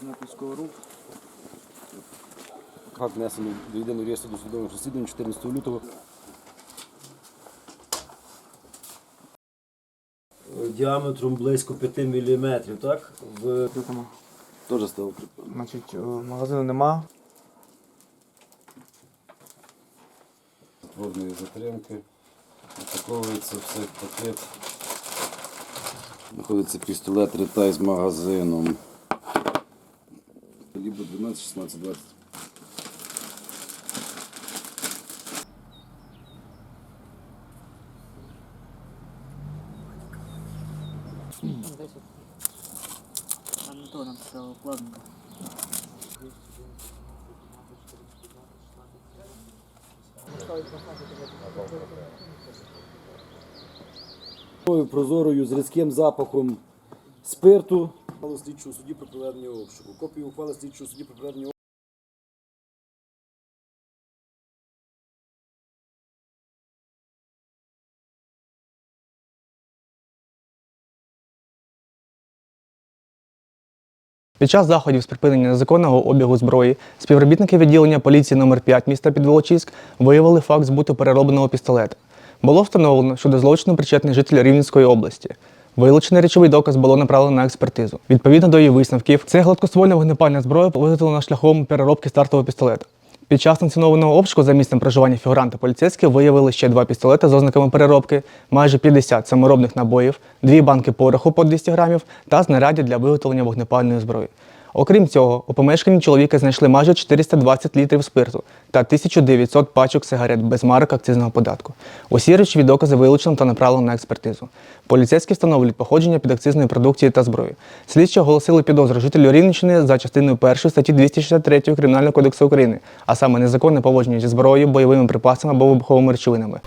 Тернопільського руху. Акт внесений до єдиного реєстру досудових розслідувань 14 лютого. Діаметром близько 5 мм, так? В Теж став. Значить, е, магазину нема. Створної затримки. Упаковується все в пакет. Знаходиться пістолет Ретай з магазином. Лібо 12, 16, 20. Антоном укладно. Такою прозорою з різким запахом спирту. Ухвалу слідчого судді про проведення обшуку. Копію ухвали слідчого судді про проведення обшуку. Під час заходів з припинення незаконного обігу зброї співробітники відділення поліції номер 5 міста Підволочиськ виявили факт збуту переробленого пістолета. Було встановлено, що до злочину причетний житель Рівненської області. Вилучений речовий доказ було направлено на експертизу. Відповідно до її висновків, це гладкоствольна вогнепальна зброя виготовлена шляхом переробки стартового пістолета. Під час санкціонованого обшуку за місцем проживання фігуранта поліцейські виявили ще два пістолети з ознаками переробки, майже 50 саморобних набоїв, дві банки пороху по 200 грамів та знаряддя для виготовлення вогнепальної зброї. Окрім цього, у помешканні чоловіка знайшли майже 420 літрів спирту та 1900 пачок сигарет без марок акцизного податку. Усі речові докази вилучено та направлено на експертизу. Поліцейські встановлюють походження підакцизної продукції та зброї. Слідчі оголосили підозру жителю Рівненщини за частиною 1 статті 263 Кримінального кодексу України, а саме незаконне поводження зі зброєю, бойовими припасами або вибуховими речовинами.